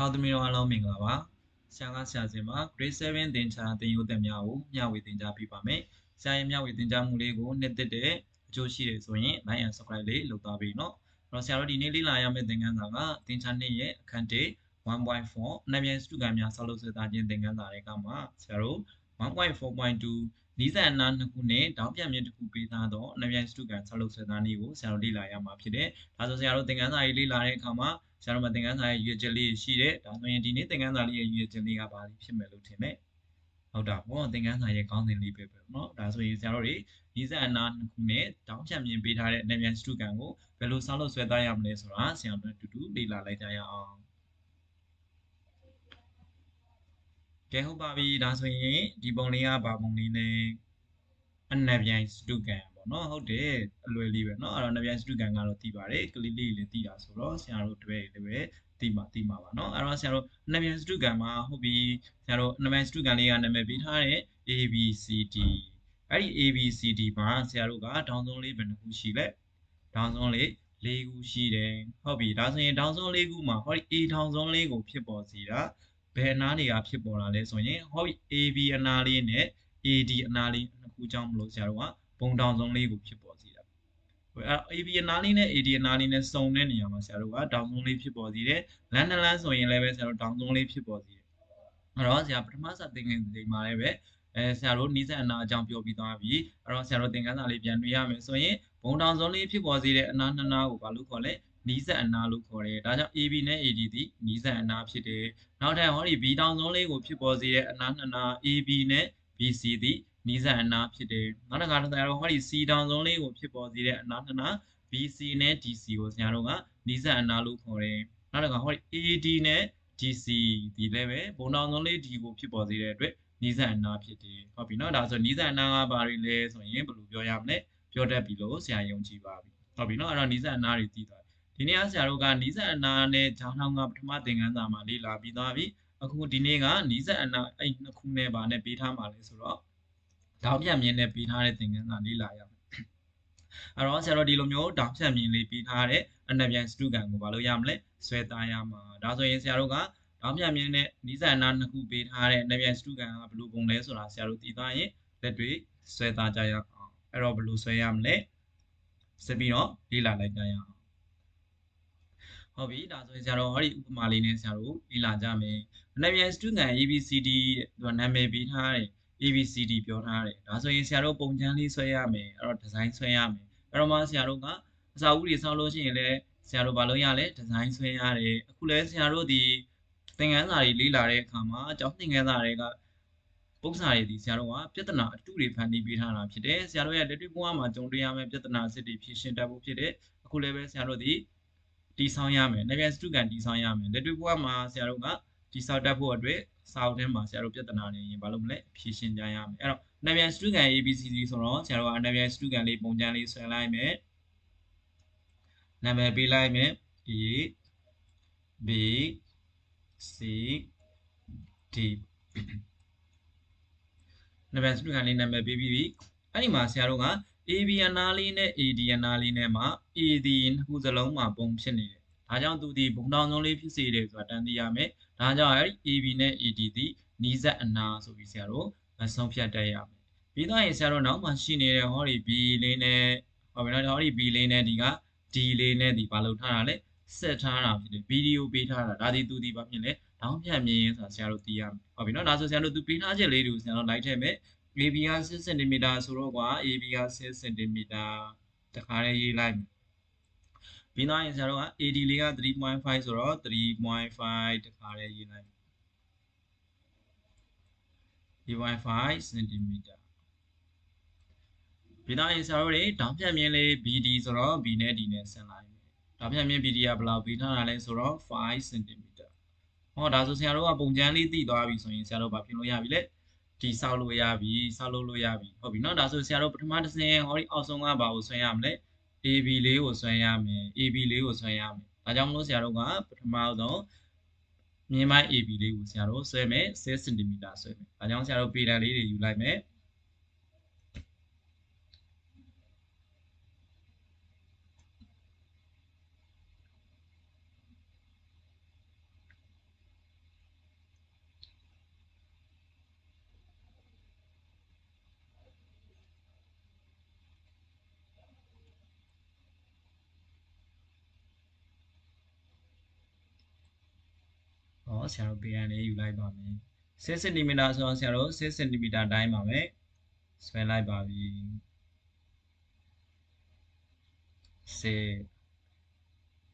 တော်သမီးတို့အားလုံးမင်္ဂလာပါဆရာကဆရာစင်ပါ grade 7သင်ချာသင်ယူသက်များကိုမျှဝေသင်ကြားပေးပါမယ်ဆရာရဲ့မျှဝေသင်ကြားမှုလေးကိုနှစ်သက်တဲ့အကျိုးရှိတယ်ဆိုရင် like and subscribe လေးလုပ်သားပေးနော်အဲ့တော့ဆရာတို့ဒီနေ့လေ့လာရမယ့်သင်ခန်းစာကသင်ချာနှစ်ရဲ့အခန်း1 1.4အနည်းပြန်စတုကံများဆောက်လုပ်စေတာချင်းသင်ခန်းစာတွေကမှဆရာတို့1.4.2နီးစပ်အနာနှစ်ခုနဲ့တောင်းပြန်မြင့်တစ်ခုပေးထားတော့အနည်းပြန်စတုကံဆောက်လုပ်စေတာနည်းကိုဆရာတို့လေ့လာရမှာဖြစ်တယ်ဒါဆိုဆရာတို့သင်ခန်းစာရေးလေ့လာတဲ့အခါမှာ ကျွန်တော်မသင်ခန်းစာရဲ့ရွေချက်လေးရှိတယ်ဒါဆိုရင်ဒီနေ့သင်ခန်းစာလေးရဲ့ရွေချက်လေးကဘာဖြစ်မယ်လို့ထင်မယ်ဟုတ်တာပေါ့သင်ခန်းစာရဲ့ကောင်းစဉ်လေးပဲပေါ့နော်ဒါဆိုရင်ဆရာတို့တွေနီးစပ်အနာနှစ်ခုနဲ့တောင်းချန်မြင်ပေးထားတဲ့အနေမြန်စတုကံကိုဘယ်လိုဆောက်လုပ်ဆွဲသားရမလဲဆိုတာဆရာတို့အတူတူလေ့လာလိုက်ကြရအောင်ကဲဟုတ်ပါပြီဒါဆိုရင်ဒီပုံလေးကဘာပုံလေးလဲအနက်ပြိုင်စတုကံ ပေါ့နော်ဟုတ်တယ်အလွယ်လေးပဲเนาะအဲ့တော့နပြန်စတုကံကတော့သိပါတယ်ကလေးလေးလည်းသိတာဆိုတော့ဆရာတို့တွေ့လည်းပဲသိမှာသိမှာပါเนาะအဲ့တော့ဆရာတို့နပြန်စတုကံမှာဟုတ်ပြီဆရာတို့နပြန်စတုကံလေးကနာမည်ပေးထားတဲ့ ABCD အဲ့ဒီ ABCD မှာဆရာတို့ကဒေါင်းဆုံးလေးဘယ်နှခုရှိလဲဒေါင်းဆုံးလေး၄ခုရှိတယ်ဟုတ်ပြီဒါဆိုရင်ဒေါင်းဆုံး၄ခုမှာဟောဒီ A ဒေါင်းဆုံးလေးကိုဖြစ်ပေါ်စေတာဘယ်အနားတွေကဖြစ်ပေါ်လာလဲဆိုရင်ဟောဒီ AB အနားလေးနဲ့ AD အနားလေးနှစ်ခုကြောင့်မလို့ဆရာတို့က ဘုံဒေါင်းဆုံးလေးကိုဖြစ်ပေါ်စေတာအဲ AB အနားလေးနဲ့ AD အနားလေးနဲ့စုံတဲ့နေရာမှာဆရာတို့ကဒေါင်းဆုံးလေးဖြစ်ပေါ်စေတယ်လမ်းနှစ်လမ်းဆိုရင်လည်းပဲဆရာတို့ဒေါင်းဆုံးလေးဖြစ်ပေါ်စေတယ်အဲ့တော့ဆရာပထမစသင်ခန်းစဉ်မှာလည်းပဲအဲဆရာတို့နီးစပ်အနာအကြောင်းပြောပြီးသွားပြီအဲ့တော့ဆရာတို့သင်ခန်းစာလေးပြန်တွေ့ရမယ်ဆိုရင်ဘုံတောင်စုံလေးဖြစ်ပေါ်စေတဲ့အနာနှစ်နာကိုဘာလို့ခေါ်လဲနီးစပ်အနာလို့ခေါ်တယ်ဒါကြောင့် AB နဲ့ AD သည်နီးစပ်အနာဖြစ်တယ်နောက်ထပ်ဟောဒီ B တောင်စုံလေးကိုဖြစ်ပေါ်စေတဲ့အနာနှစ်နာ AB နဲ့ BC သည် နီးစပ်အနာဖြစ်တယ်နောက်တစ်ခါတော့ဆရာတို့ဟောဒီ C တောင်စုံလေးကိုဖြစ်ပေါ်စေတဲ့အနာနှစ်နာ BC နဲ့ DC ကိုဆရာတို့ကနီးစပ်အနာလို့ခေါ်တယ်နောက်တစ်ခါဟောဒီ AD နဲ့ DC ဒီလည်းပဲဘုံတောင်စုံလေး D ကိုဖြစ်ပေါ်စေတဲ့အတွက်နီးစပ်အနာဖြစ်တယ်ဟုတ်ပြီနော်ဒါဆိုနီးစပ်အနာကဘာတွေလဲဆိုရင်ဘယ်လိုပြောရမလဲပြောတတ်ပြီလို့ဆရာယုံကြည်ပါပြီဟုတ်ပြီနော်အဲ့တော့နီးစပ်အနာတွေသိသွားဒီနေ့ကဆရာတို့ကနီးစပ်အနာနဲ့ဂျောင်းထောင်းကပထမသင်ခန်းစာမှာလေ့လာပြီးသွားပြီအခုဒီနေ့ကနီးစပ်အနာအဲ့နှစ်ခုနဲ့ပါနဲ့ပေးထားမှာလဲဆိုတော့ တောင်ပြမြင်နဲ့ပေးထားတဲ့သင်ခန်းစာလေ့လာရမယ်အဲ့တော့ဆရာတို့ဒီလိုမျိုးတောင်ပြမြင်လေးပေးထားတဲ့အနက်ပြန်စတုကန်ကိုဘာလို့ရမလဲဆွဲသားရမှာဒါဆိုရင်ဆရာတို့ကတောင်းပြမြင်တဲ့နီးစပ်အနာနှစ်ခုပေးထားတဲ့နဗျံစတုကံကဘယ်လိုပုံလဲဆိုတာဆရာတို့သိသွားရင်လက်တွေဆွဲသားကြရအောင်အဲ့တော့ဘယ်လိုဆွဲရမလဲဆက်ပြီးတော့လေ့လာလိုက်ကြရအောင်ဟုတ်ပြီဒါဆိုရင်ဆရာတို့ဟောဒီဥပမာလေးနဲ့ဆရာတို့လေ့လာကြမယ်နဗျံစတုကံ ABCD သူကနာမည်ပေးထားတယ် ABCD ပြောထားတယ်ဒါဆိုရင်ဆရာတို့ပုံချမ်းလေးဆွဲရမယ်အဲ့တော့ဒီဇိုင်းဆွဲရမယ်အဲ့တော့မှဆရာတို့ကအစာအုပ်တွေဆောက်လို့ရှိရင်လည်းဆရာတို့ဘာလုပ်ရလဲဒီဇိုင်းဆွဲရတယ်အခုလည်းဆရာတို့ဒီသင်ခန်းစာတွေလေ့လာတဲ့အခါမှာအကြောင်းသင်ခန်းစာတွေကပုဒ်စာတွေဒီဆရာတို့ကပြဿနာအတူတွေဖန်တီးပေးထားတာဖြစ်တယ်ဆရာတို့ရဲ့လက်တွေ့ဘဝမှာကြုံတွေ့ရမယ့်ပြဿနာစစ်တွေဖြေရှင်းတတ်ဖို့ဖြစ်တယ်အခုလည်းပဲဆရာတို့ဒီတီဆောင်ရမယ်နေပြန်စတုကန်တီဆောင်ရမယ်လက်တွေ့ဘဝမှာဆရာတို့ကတီဆောင်တတ်ဖို့အတွက် စာအုပ်ထဲမှာဆရာတို့ပြဿနာတွေရင်ဘာလို့မလဲဖြေရှင်းကြရမယ်အဲ့တော့နေပြန်စတုကန် ABCD ဆိုတော့ဆရာတို့ကနေပြန်စတုကန်လေးပုံချမ်းလေးဆွဲလိုက်မယ်နာမည်ပေးလိုက်မယ် A B C D နံပါတ်စတူကန်လေးနာမည်ပေးပြီးပြီအဲ့ဒီမှာဆရာတို့က AB အနာလေးနဲ့ AD အနာလေးနဲ့မှာ AD နှစ်ခုစလုံးမှာပုံဖြစ်နေတယ် ဒါကြောင့်သူဒီဘုံတောင်ဆုံးလေးဖြစ်စေတယ်ဆိုတာတန်းသိရမယ်ဒါကြောင့်အဲ့ဒီ AB နဲ့ AD ဒီနီးစပ်အနာဆိုပြီးဆရာတို့မဆုံးဖြတ်တတ်ရမယ်ပြီးတော့ရင်ဆရာတို့နောက်မှရှိနေတဲ့ဟောဒီ B လေးနဲ့ဟောပြီနော်ဟောဒီ B လေးနဲ့ဒီက D လေးနဲ့ဒီဘာလို့ထားတာလဲဆက်ထားတာဖြစ်တယ်ဗီဒီယိုပေးထားတာဒါဒီသူဒီဘာဖြစ်လဲတောင်းဖြတ်မြင်ရင်ဆိုတာဆရာတို့သိရမယ်ဟုတ်ပြီနော်ဒါဆိုဆရာတို့သူပေးထားချက်လေးတွေကိုဆရာတို့လိုက်ထည့်မယ် AB က6 cm ဆိုတော့ကွာ AB က6 cm တခါလေးရေးလိုက်မယ် ပြီးတော့ရင်ဆရာတို့က AD လေးက3.5ဆိုတော့3.5တခါလေးရေးလိုက်3.5 cm ပြီးတော့ရင်ဆရာတို့တွေတောင်းဖြတ်မြင်လေး BD ဆိုတော့ B နဲ့ D နဲ့ဆင်လိုက်ဒါဖြင့်မြင့် PD ကဘယ်လောက်ပေးထားတာလဲဆိုတော့5 cm ဟောဒါဆိုဆရာတို့ကပုံချမ်းလေးသိသွားပြီဆိုရင်ဆရာတို့ဘာဖြစ်လို့ရပြီလဲဒီဆောက်လို့ရပြီဆောက်လို့လို့ရပြီဟုတ်ပြီเนาะဒါဆိုဆရာတို့ပထမတစ်ဆင့်ဟောဒီအောက်ဆုံးကဘာကိုဆွဲရမလဲ AB လေးကိုဆွဲရမယ် AB လေးကိုဆွဲရမယ်ဒါကြောင့်မလို့ဆရာတို့ကပထမဆုံးမြင်းပိုင်း AB လေးကိုဆရာတို့ဆွဲမယ်6 cm ဆွဲမယ်ဒါကြောင့်ဆရာတို့ပေတံလေးတွေယူလိုက်မယ် ဆရာတို့ပြန်လေးယူလိုက်ပါမယ်6 cm ဆိုတော့ဆရာတို့6 cm တိုင်းပါမယ်ဆွဲလိုက်ပါပြီစေ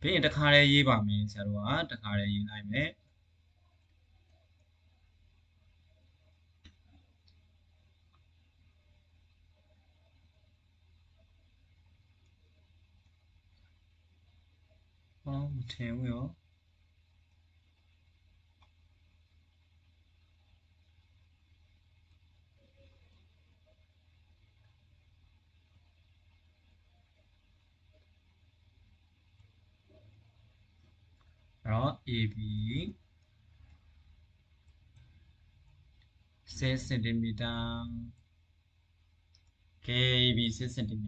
ပြီးရင်တခါလေးရေးပါမယ်ဆရာတို့ကတခါလေးရေးလိုက်မယ်ဟောမထင် တော့ AB 6 cm KB 6 cm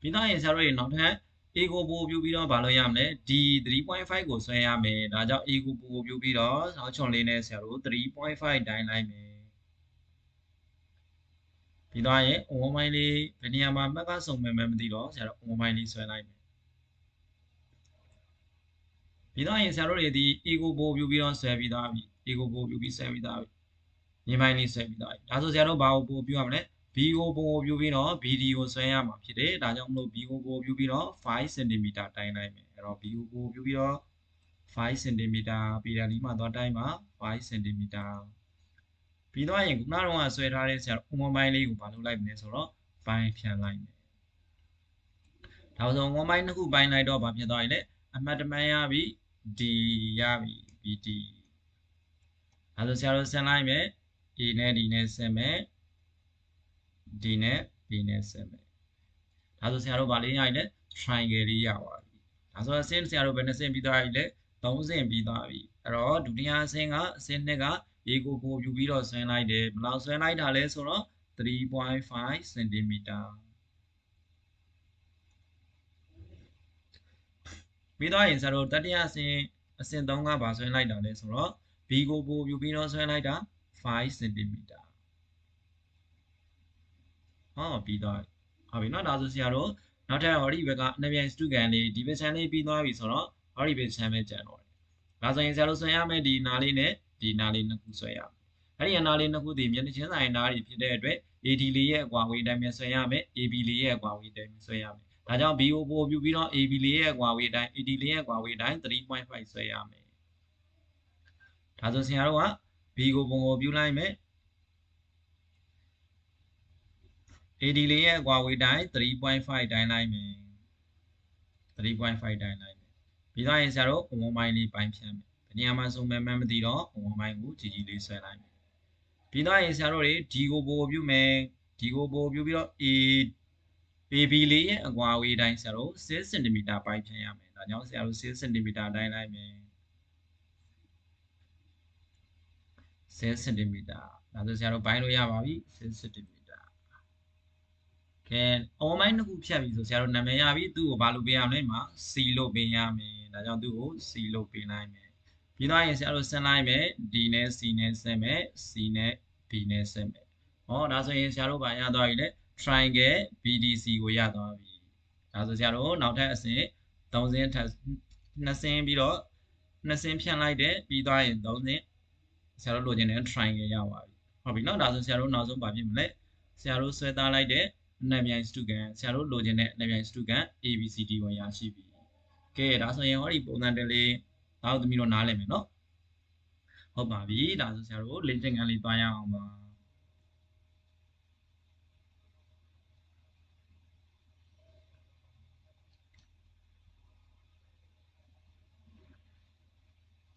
ပြီးတော့ရင်ဆရာတို့ရေနောက်ထပ် A ကိုပို့ပြပြီးတော့မလုပ်ရမလဲ D 3.5ကိုဆွဲရမယ်ဒါကြောင့် A ကိုပို့ပြပြီးတော့နောက်ချွန်လေးနဲ့ဆရာတို့3.5တိုင်းလိုက်မယ်ပြီးတော့ရင် on မိုင်းလေးဘယ်နေရာမှာမှတ်ကစုံမယ်မသိတော့ဆရာတို့ on မိုင်းလေးဆွဲလိုက်မယ် ပြီးတော့ရင်ဆရာတို့တွေဒီ A ကိုပို့ပြပြီးတော့ဆွဲပြီးသားပြီ A ကိုပို့ပြပြီးဆွဲပြီးသားပြီညီမိုင်းလေးဆွဲပြီးသားပြီဒါဆိုဆရာတို့ဘာကိုပို့ပြရမလဲ B ကိုပုံကိုပြပြီးတော့ BD ကိုဆွဲရမှာဖြစ်တယ်ဒါကြောင့်မလို့ B ကိုပုံပြပြီးတော့5 cm တိုင်းလိုက်မယ်အဲ့တော့ B ကိုပုံပြပြီးတော့5 cm ပြည်တယ်လီမှာသွားတိုင်းမှာ5 cm ပြီးတော့ရင်ခုနကတော့ဆွဲထားတဲ့ဆရာဥမပိုင်းလေးကိုမလုပ်လိုက်မလဲဆိုတော့ပိုင်းဖြန်လိုက်မယ်ဒါဆိုဥမပိုင်းတစ်ခုပိုင်းလိုက်တော့ဘာဖြစ်သွားရင်လဲ အမှတ်တမှန်ရပြီ D ရပြီ BD ဒါဆိုဆရာတို့ဆင်းလိုက်မယ် A နဲ့ D နဲ့ဆင်းမယ် D နဲ့ B နဲ့ဆက်မယ်ဒါဆိုဆရာတို့ဗာလေးရရင်လည်း triangle လေးရပါပြီဒါဆိုအဆင့်ဆရာတို့ဘယ်နှဆင့်ပြီးသွားပြီလဲ3ဆင့်ပြီးသွားပြီအဲ့တော့ဒုတိယအဆင့်ကအဆင့်2က A ကိုပို့ယူပြီးတော့ဆွဲလိုက်တယ်ဘယ်လောက်ဆွဲလိုက်တာလဲဆိုတော့3.5 cm ပြီးတော့ရင်ဆရာတို့တတိယအဆင့်အဆင့်3ကဗာဆွဲလိုက်တာလဲဆိုတော့ B ကိုပို့ယူပြီးတော့ဆွဲလိုက်တာ5 cm ဟောပြီးသွားပြီဟုတ်ပြီเนาะဒါဆိုဆရာတို့နောက်ထပ်ဟောဒီဘက်ကအနှစ်ပြိုင်စတုကန်လေးဒီဘက် channel လေးပြီးသွားပြီဆိုတော့ဟောဒီဘက် channel ပဲကျန်တော့တယ်ဒါဆိုရင်ဆရာတို့ဆွဲရမယ်ဒီနာလေးနဲ့ဒီနာလေးနှစ်ခုဆွဲရမယ်အဲ့ဒီအနာလေးနှစ်ခုဒီမျက်နှာချင်းဆိုင်နားတွေဖြစ်တဲ့အတွက် AD လေးရဲ့အကွာဝေးတိုင်းပဲဆွဲရမယ် AB လေးရဲ့အကွာဝေးတိုင်းပဲဆွဲရမယ် ဒါကြောင့် BO ပို့ပြပြီးတော့ AB လေးရဲ့အကွာဝေးတိုင်း AD လေးရဲ့အကွာဝေးတိုင်း3.5ဆွဲရမယ်ဒါဆိုဆရာတို့က B ကိုပုံကိုပြုလိုက်မယ် AD လေးရဲ့အကွာဝေးတိုင်း3.5တိုင်းလိုက်မယ်3.5တိုင်းလိုက်မယ်ပြီးသားရင်ဆရာတို့အဝန်းပိုင်းလေးပိုင်းဖြန်းမယ်ဘယ်နေရာမှာစုံမဲ့မှန်းမသိတော့အဝန်းပိုင်းကိုကြီးကြီးလေးဆွဲလိုက်မယ်ပြီးသားရင်ဆရာတို့တွေ D ကိုပို့ပြုမယ် D ကိုပို့ပြုပြီးတော့ A AB လေးရဲ့အကွာဝေးတိုင်းဆရာတို့6 cm ပိုင်းဖြန်းရမယ်ဒါကြောင့်ဆရာတို့6 cm တိုင်းလိုက်မယ်6 cm ဒါဆိုဆရာတို့ပိုင်းလို့ရပါပြီ6 cm ကဲ online တစ်ခုဖြတ်ပြီဆိုဆရာတို့နာမည်ရပြီသူ့ကိုဘာလုပ်ပေးရမလဲမှာ C လုပ်ပေးရမယ်ဒါကြောင့်သူ့ကို C လုပ်ပေးလိုက်မယ်ပြီးတော့ရင်ဆရာတို့ဆင်းလိုက်မယ် D နဲ့ C နဲ့ဆင်းမယ် C နဲ့ B နဲ့ဆင်းမယ်ဟောဒါဆိုရင်ဆရာတို့ဘာရသွားပြီလဲ triangle BDC ကိုရသွားပြီဒါဆိုဆရာတို့နောက်ထပ်အဆင့်3ဆင်းထပ်2ဆင်းပြီးတော့2ဆင်းဖြန့်လိုက်တယ်ပြီးသွားရင်3ဆင်းဆရာတို့လိုချင်တဲ့ triangle ရပါပြီဟုတ်ပြီเนาะဒါဆိုဆရာတို့နောက်ဆုံးဘာဖြစ်မလဲဆရာတို့ဆွဲသားလိုက်တဲ့အနံမြိုင်စတုကန်ဆရာတို့လိုချင်တဲ့အနံမြိုင်စတုကန် ABCD ကိုရရှိပြီကဲဒါဆိုရင်ဟောဒီပုံစံတလေးနောက်သမီးတို့နားလည်မယ်နော်ဟုတ်ပါပြီဒါဆိုဆရာတို့လေ့ကျင့်ခန်းလေးသွားရအောင်ပါ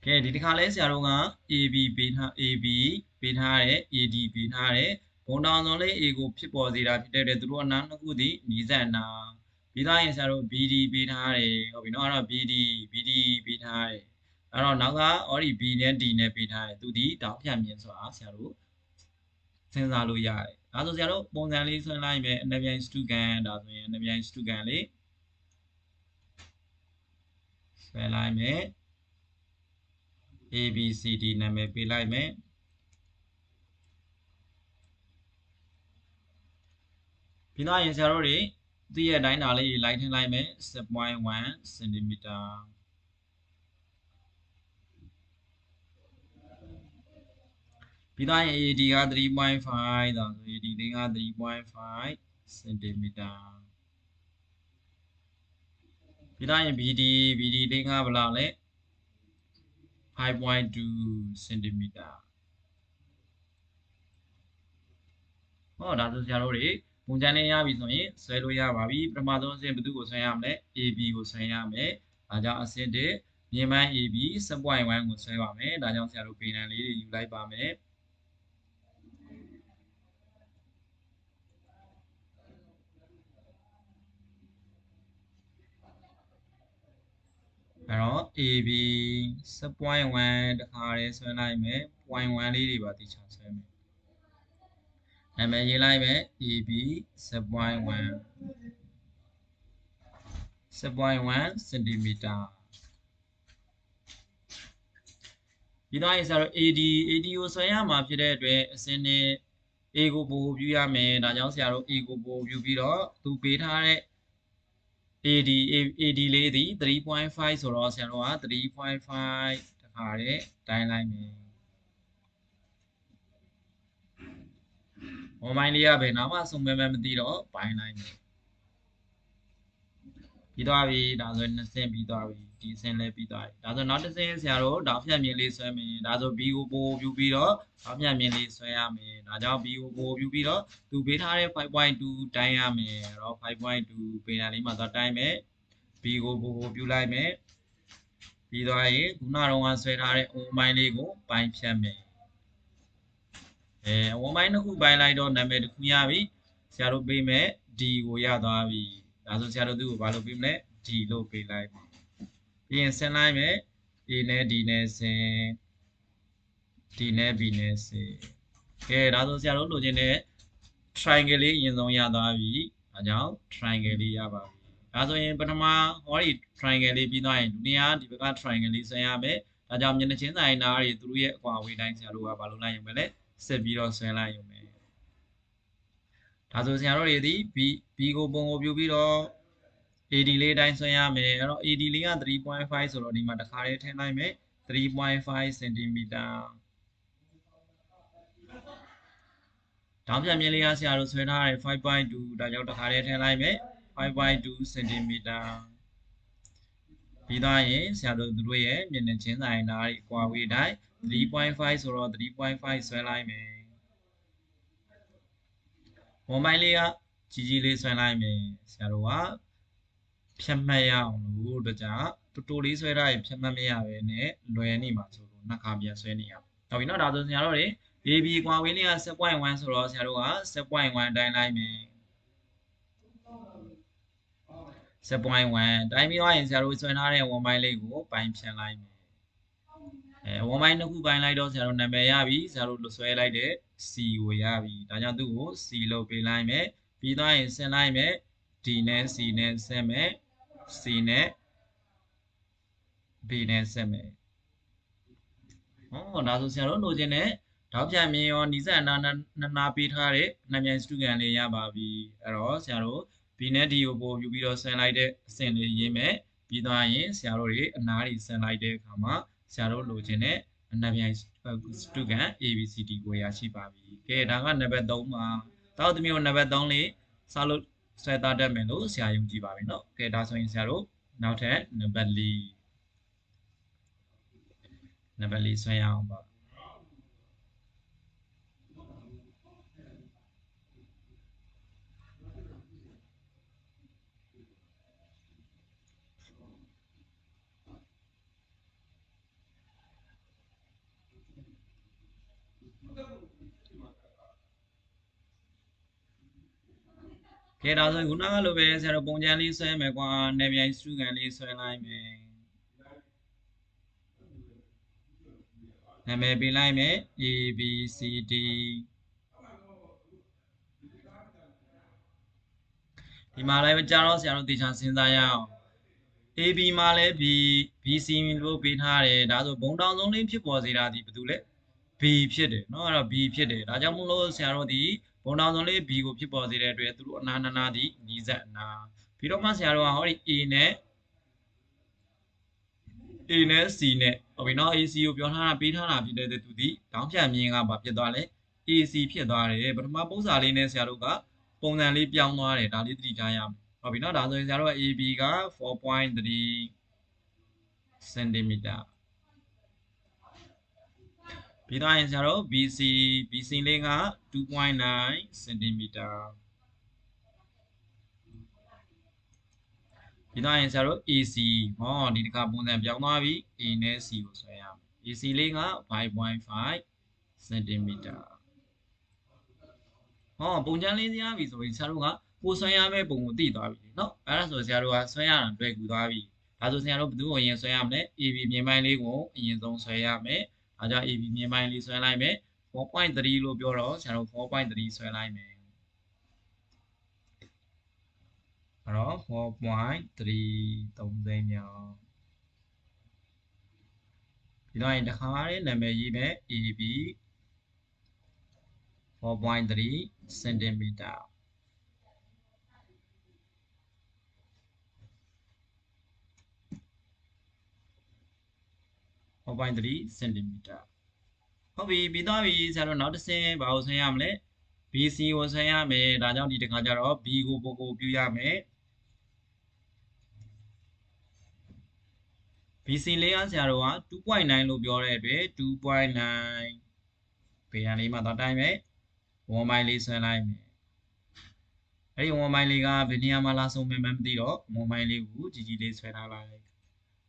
ကဲဒီတစ်ခါလဲဆရာတို့က AB ပေးထား AB ပေးထားတယ် AD ပေးထားတယ်ဘုံတောင်စုံလေး A ကိုဖြစ်ပေါ်စေတာဖြစ်တဲ့အတွက်သူတို့အနာနှစ်ခုသည်နီးစပ်နာပြီးသားရင်ဆရာတို့ BD ပေးထားတယ်ဟုတ်ပြီနော်အဲ့တော့ BD BD ပေးထားတယ်အဲ့တော့နောက်ကအော်ဒီ B နဲ့ D နဲ့ပေးထားတယ်သူဒီတောင်ဖြတ်မြင်ဆိုတာဆရာတို့စဉ်းစားလို့ရတယ်ဒါဆိုဆရာတို့ပုံစံလေးဆွဲလိုက်မယ်အနပြိုင်စတုကန်ဒါဆိုရင်အနပြိုင်စတုကန်လေးဆွဲလိုက်မယ် ABCD နာမည်ပေးလိုက်မယ်ပြီးတော့ရင်ဆရာတို့တွေသိရတဲ့အတိုင်းဒါလေးလိုက်ထင်းလိုက်မယ်7.1 cm ပြီးသားရင် AD က3.5ဒါဆို AD လေးက3.5 cm ပြီးသားရင် BD BD လေးကဘယ်လောက်လဲ 5.2 cm ဟောဒါဆိုဆရာတို့တွေပုံစံလေးရပြီဆိုရင်ဆွဲလို့ရပါပြီပထမဆုံးအဆင့်ဘယ်သူကိုဆွဲရမလဲ AB ကိုဆွဲရမယ်ဒါကြောင့်အဆင့်1မြင်မှန်း AB 7.1ကိုဆွဲပါမယ်ဒါကြောင့်ဆရာတို့ပေနံလေးတွေယူလိုက်ပါမယ် အဲ့တော့ AB 7.1တခါလေးဆွဲလိုက်မယ်0.1လေးတွေပါတိချဆွဲမယ်နာမည်ရေးလိုက်မယ် AB 7.1 7.1 cm ဒီတော့ရင်ဆရာတို့ AD AD ကိုဆွဲရမှာဖြစ်တဲ့အတွက်အစင်းနဲ့ A ကိုပို့ပြရမယ်ဒါကြောင့်ဆရာတို့ A ကိုပို့ပြပြီးတော့သူပေးထားတဲ့ AD AD လေးသည်3.5ဆိုတော့ဆရာတို့က3.5တခါတည်းတိုင်းလိုက်မယ်။မိုဘိုင်းလေးကဘယ်နာမှစုံမဲမဲမသိတော့ပိုင်းလိုက်မယ်။ပြီးသွားပြီဒါဆိုနှစ်ဆင့်ပြီးသွားပြီ ဒီဆင့်လည်းပြီးသွားပြီ။ဒါဆိုနောက်တစ်ဆင့်ဆရာတို့ဒါဖြတ်မြင်လေးဆွဲမယ်။ဒါဆို B ကိုပို့ပြပြီးတော့ဒါဖြတ်မြင်လေးဆွဲရမယ်။ဒါကြောင့် B ကိုပို့ပြပြီးတော့သူပေးထားတဲ့5.2တိုင်းရမယ်။အဲ့တော့5.2ပေးတာလေးမှာသွားတိုင်းမယ်။ B ကိုပို့ပြလိုက်မယ်။ပြီးသွားရင်ခုနကတော့ဆွဲထားတဲ့အုံပိုင်းလေးကိုပိုင်းဖြတ်မယ်။အဲအဝန်းပိုင်းတစ်ခုပိုင်းလိုက်တော့နာမည်တစ်ခုရပြီဆရာတို့ပေးမယ် D ကိုရသွားပြီဒါဆိုဆရာတို့သူ့ကိုဘာလို့ပေးမလဲ D လို့ပေးလိုက်ပြီး ရင်ဆင်းလိုက်မယ် A နဲ့ D နဲ့ဆင်း D နဲ့ B နဲ့ဆင်းကဲဒါဆိုဆရာတို့လိုချင်တဲ့ triangle လေးအရင်ဆုံးရသွားပြီဒါကြောင့် triangle လေးရပါပြီဒါဆိုရင်ပထမဟောဒီ triangle လေးပြီးသွားရင်ဒုတိယဒီဘက်က triangle လေးဆင်းရမယ်ဒါကြောင့်မျက်နှာချင်းဆိုင်နားတွေသူတို့ရဲ့အကွာအဝေးတိုင်းဆရာတို့ကဘာလုပ်လိုက်ရင်မလဲဆက်ပြီးတော့ဆွဲလိုက်ရုံပဲဒါဆိုဆရာတို့တွေဒီ B B ကိုပုံကိုပြပြီးတော့ AD လေးတိုင်းဆွဲရမယ်အဲ့တော့ AD လေးက3.5ဆိုတော့ဒီမှာတစ်ခါလေးထည့်လိုက်မယ်3.5 cm တောင်ပြန်မြင်လေးကဆရာတို့ဆွဲထားတယ်5.2ဒါကြောင့်တစ်ခါလေးထည့်လိုက်မယ်5.2 cm ပြီးသားရင်ဆရာတို့သူတို့ရဲ့မျက်နှာချင်းဆိုင်နားတွေကွာဝေးတိုင်း3.5ဆိုတော့3.5ဆွဲလိုက်မယ်ဝန်ပိုင်းလေးကကြီးကြီးလေးဆွဲလိုက်မယ်ဆရာတို့က ဖြတ်မှတ်ရအောင်လို့တကြတူတူလေးဆွဲထားရင်ဖြတ်မှတ်မရပဲနဲ့လွယ်နေမှာဆိုလို့နှစ်ခါပြန်ဆွဲနေရအောင်ဟုတ်ပြီနော်ဒါဆိုဆရာတို့တွေ AB ကွာဝေးလေးက7.1ဆိုတော့ဆရာတို့က7.1တိုင်းလိုက်မယ်7.1တိုင်းပြီးသွားရင်ဆရာတို့ဆွဲထားတဲ့ဝန်ပိုင်းလေးကိုပိုင်းဖြတ်လိုက်မယ်အဲဝန်ပိုင်းတစ်ခုပိုင်းလိုက်တော့ဆရာတို့နာမည်ရပြီဆရာတို့လွဆွဲလိုက်တဲ့ C ကိုရပြီဒါကြောင့်သူ့ကို C လို့ပေးလိုက်မယ်ပြီးသွားရင်ဆင်းလိုက်မယ် D နဲ့ C နဲ့ဆက်မယ် C နဲ့ B နဲ့ဆက်မယ်ဟောဒါဆိုဆရာတို့လိုချင်တဲ့တောက်ပြန်မြင်ရောနီးစပ်အနာနနာပေးထားတဲ့နှမြိုင်စတူကန်လေးရပါပြီအဲ့တော့ဆရာတို့ B နဲ့ D ကိုပို့ယူပြီးတော့ဆင်လိုက်တဲ့အဆင့်လေးရေးမယ်ပြီးသွားရင်ဆရာတို့တွေအနားတွေဆင်လိုက်တဲ့အခါမှာဆရာတို့လိုချင်တဲ့အနက်မြိုင်စတုကန် ABCD ကိုရရှိပါပြီ။ကဲဒါကနံပါတ်3ပါ။တောက်သမီးကိုနံပါတ်3လေးစလို့ ဆွဲသားတတ်မယ်လို့ဆရာယုံကြည်ပါပြီနော်။ကဲဒါဆိုရင်ဆရာတို့နောက်ထပ်နံပါတ်4နံပါတ်4ဆွဲရအောင်ပါ။ ကဲဒါဆိုရင်ခုနကလိုပဲဆရာတို့ပုံချမ်းလေးဆွဲမယ်ကွာနေမြိုင်စတူကန်လေးဆွဲလိုက်မယ်နာမည်ပေးလိုက်မယ် A B C D ဒီမှာလည်းကြာတော့ဆရာတို့တေချာစဉ်းစားရအောင် AB မှာလည်း B BC လို့ပေးထားတယ်ဒါဆိုဘုံတောင်ဆုံးလေးဖြစ်ပေါ်စေတာဒီဘာတူလဲ B ဖြစ်တယ်เนาะအဲ့တော့ B ဖြစ်တယ်ဒါကြောင့်မို့လို့ဆရာတို့ဒီဘုံတော်စုံလေး B ကိုဖြစ်ပေါ်စေတဲ့အတွက်သူတို့အနာနာနာသည်နီးစပ်အနာပြီးတော့မှဆရာတို့ကဟောဒီ A နဲ့ A နဲ့ C နဲ့ ဟုတ်ပြီနော် AC ကိုပြောထားတာပေးထားတာဖြစ်တဲ့သူဒီတောင်းဖြတ်မြင်ကဘာဖြစ်သွားလဲ AC ဖြစ်သွားတယ်ပထမပုံစံလေးနဲ့ဆရာတို့ကပုံစံလေးပြောင်းသွားတယ်ဒါလေးသတိထားရမယ်ဟုတ်ပြီနော်ဒါဆိုရင်ဆရာတို့က AB က4.3 cm ပြီးတော့ရင်ဆရာတို့ BC BC လေးက2.9 cm ပြီးတော့ရင်ဆရာတို့ AC ဟောဒီတစ်ခါပုံစံပြောင်းသွားပြီ A နဲ့ C ကိုဆွဲရမယ် AC လေးက5.5 cm ဟောပုံချမ်းလေးရပြီဆိုရင်ဆရာတို့ကကိုဆွဲရမယ့်ပုံကိုသိသွားပြီเนาะအဲ့ဒါဆိုဆရာတို့ကဆွဲရတာတွေ့ကူသွားပြီဒါဆိုဆရာတို့ဘယ်သူ့ကိုအရင်ဆွဲရမလဲ AB မြင်ပိုင်းလေးကိုအရင်ဆုံးဆွဲရမယ် ဒါကြောင့် AB မြင်ပိုင်းလေးဆွဲလိုက်မယ်4.3လို့ပြောတော့ဆရာတို့4.3ဆွဲလိုက်မယ်အဲ့တော့4.3 30မြောက်ဒီတော့ရင်တစ်ခါလေးနာမည်ရေးမယ် AB 4.3 cm 4.3 cm ဟုတ်ပြီပြီးသွားပြီဆရာတို့နောက်တစ်ဆင့်ဘာကိုဆင်းရမလဲ BC ကိုဆင်းရမယ်ဒါကြောင့်ဒီတစ်ခါကျတော့ B ကိုပို့ကိုပြရမယ် BC လေးအားဆရာတို့က2.9လို့ပြောတဲ့အတွက်2.9ဘေးရန်လေးမှာတော့တိုင်းမယ်1မိုင်လေးဆွဲလိုက်မယ်အဲ့ဒီ1မိုင်လေးကဘယ်နေရာမှာလာဆုံးမယ်မသိတော့1မိုင်လေးကိုကြီးကြီးလေးဆွဲထားလိုက်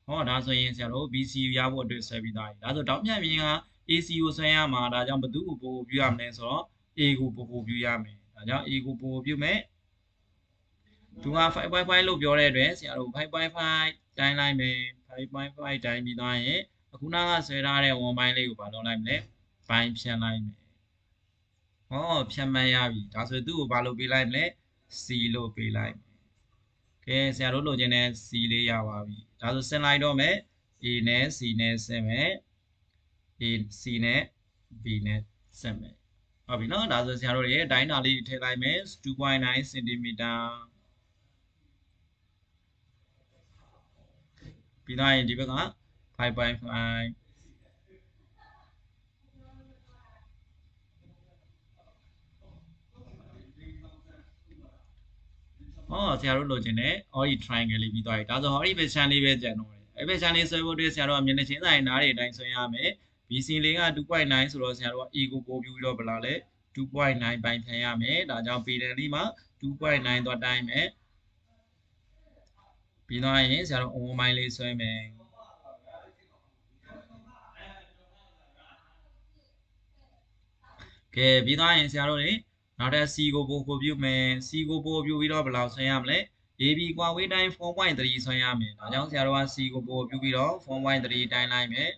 ဟောဒါဆိုရင်ဆရာတို့ BC ရဖို့အတွက်ဆွဲပြီးသားပြီဒါဆိုတောင်းပြန်ပြင်က AC ကိုဆွဲရမှာဒါကြောင့်ဘသူ့ကိုပို့ပြရမလဲဆိုတော့ A ကိုပို့ပို့ပြရမယ်ဒါကြောင့် A ကိုပို့ပြမယ်သူက5.5လို့ပြောတဲ့အတွက်ဆရာတို့5.5တိုင်းလိုက်မယ်5.5တိုင်းပြီးသွားရင်အခုနကဆွဲထားတဲ့1ပိုင်းလေးကိုဘာလုပ်လိုက်မလဲပိုင်းဖြတ်လိုက်မယ်ဟောဖြတ်မှတ်ရပြီဒါဆိုသူ့ကိုဘာလုပ်ပေးလိုက်မလဲ C လို့ပေးလိုက်မယ်ကဲဆရာတို့လိုချင်တဲ့ C လေးရပါပြီ ဒါဆိုဆင်းလိုက်တော့မယ် A နဲ့ C နဲ့ဆင်းမယ် A C နဲ့ B နဲ့ဆက်မယ်ဟုတ်ပြီနော်ဒါဆိုဆရာတို့ရဲ့ဒိုင်းတာလေးထည့်လိုက်မယ်2.9 cm ပြီးတော့ရင်ဒီဘက်က5.5 ဟောဆရာတို့လိုချင်တယ်အော်ဒီ triangle လေးပြီးသွားပြီဒါဆိုဟောဒီ position လေးပဲကျန်တော့တယ်အဲ့ position လေးဆွဲဖို့အတွက်ဆရာတို့ကမျက်နှာချင်းဆိုင်နားတွေအတိုင်းဆွဲရမယ် BC လေးက2.9ဆိုတော့ဆရာတို့က A ကိုပို့ပြီးတော့ဘယ်လောက်လဲ2.9ပိုင်းဖြန်ရမယ်ဒါကြောင့် P တန်လေးမှာ2.9သွားတိုင်းမယ်ပြီးတော့ရင်ဆရာတို့ on မိုင်းလေးဆွဲမယ်ကဲပြီးတော့ရင်ဆရာတို့တွေ နောက်ထပ် C ကိုပို့ပို့ပြုမယ် C ကိုပို့ပြုပြီးတော့ဘယ်လောက်ဆွဲရမလဲ AB ကွာဝေးတိုင်း4.3ဆွဲရမယ်ဒါကြောင့်ဆရာတို့က C ကိုပို့ပြုပြီးတော့4.3တိုင်းလိုက်မယ်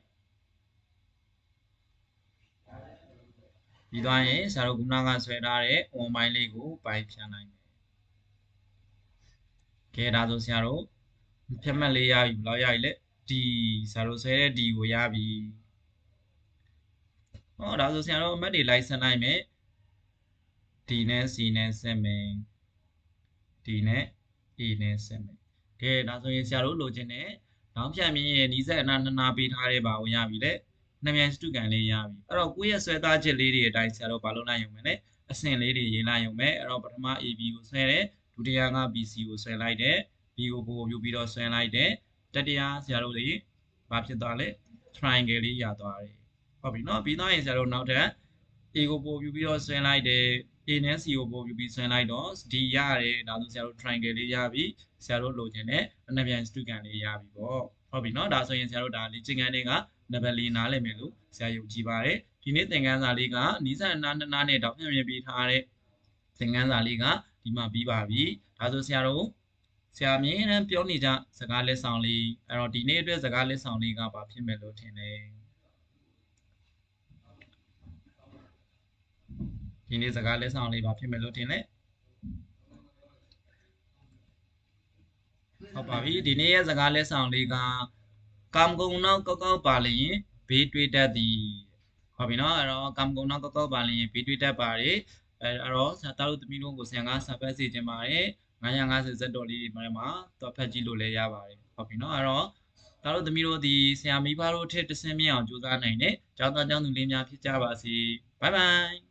ပြီးသွားရင်ဆရာတို့ခုနကဆွဲထားတဲ့ on မိုင်းလေးကိုပိုင်ဖြန်းနိုင်မယ်ကဲဒါဆိုဆရာတို့ဖြတ်မှတ်လေးရပြီဘယ်လောက်ရပြီလဲ D ဆရာတို့ဆွဲတဲ့ D ကိုရပြီဟောဒါဆိုဆရာတို့အမှတ်တွေလိုက်ဆက်နိုင်မယ် D နဲ့ C နဲ့ဆက်မယ် D နဲ့ A နဲ့ဆက်မယ်ကဲဒါဆိုရင်ဆရာတို့လိုချင်တဲ့နောင်ဖြတ်မြင်ရဲ့နီးစက်အနာနှစ်နာပေးထားတဲ့ပါဝင်ရပြီလေနှမြန်စတုကန်လေးရပြီအဲ့တော့ကိုယ့်ရဲ့ဆွဲသားချက်လေးတွေအတိုင်းဆရာတို့ဘာလုပ်နိုင်ရုံပဲလေအဆင့်လေးတွေရေးလိုက်ရုံပဲအဲ့တော့ပထမ AB ကိုဆွဲတယ်ဒုတိယက BC ကိုဆွဲလိုက်တယ် B ကိုပို့ပြုပြီးတော့ဆွဲလိုက်တယ်တတိယဆရာတို့တွေဘာဖြစ်သွားလဲ triangle လေးရသွားတယ်ဟုတ်ပြီနော်ပြီးတော့ရင်ဆရာတို့နောက်ထပ် A ကိုပို့ပြုပြီးတော့ဆွဲလိုက်တယ် A နဲ့ C ကိုပို့ပြုပြီးဆွဲလိုက်တော့ D ရတယ်ဒါဆိုဆရာတို့ triangle လေးရပြီဆရာတို့လိုချင်တဲ့အနပြန်စတုကန်လေးရပြီပေါ့ဟုတ်ပြီနော်ဒါဆိုရင်ဆရာတို့ဒါလေ့ကျင့်ခန်းတွေကနံပါတ်၄နားလည်မယ်လို့ဆရာယုံကြည်ပါတယ်ဒီနေ့သင်ခန်းစာလေးကနီးစပ်နားနားနဲ့တော့ပြန်ပြန်ပေးထားတဲ့သင်ခန်းစာလေးကဒီမှာပြီးပါပြီဒါဆိုဆရာတို့ဆရာမြင်ရင်ပြောနေကြစကားလက်ဆောင်လေးအဲ့တော့ဒီနေ့အတွက်စကားလက်ဆောင်လေးကဘာဖြစ်မယ်လို့ထင်လဲ ဒီနေ့စကားလက်ဆောင်လေးဘာဖြစ်မယ်လို့ထင်လဲဟုတ်ပါပြီဒီနေ့ရဲ့စကားလက်ဆောင်လေးကကံကုံနောက်ကောက်ကောက်ပါလျင်ဘေးတွေ့တတ်သည်ဟုတ်ပြီနော်အဲ့တော့ကံကုံနောက်ကောက်ကောက်ပါလျင်ဘေးတွေ့တတ်ပါတယ်အဲအဲ့တော့ဆရာသားတို့သမီးတို့ကိုဆရာကစာဖတ်စီခြင်းပါတယ်950ဇက်တော်လေးတွေမှာတော့ဖတ်ကြည့်လို့လည်းရပါတယ်ဟုတ်ပြီနော်အဲ့တော့သားတို့သမီးတို့ဒီဆရာမိဘတို့ထက်တဆင့်မြင့်အောင်ကြိုးစားနိုင်တဲ့ကျောင်းသားကျောင်းသူလေးများဖြစ်ကြပါစေဘိုင်ဘိုင်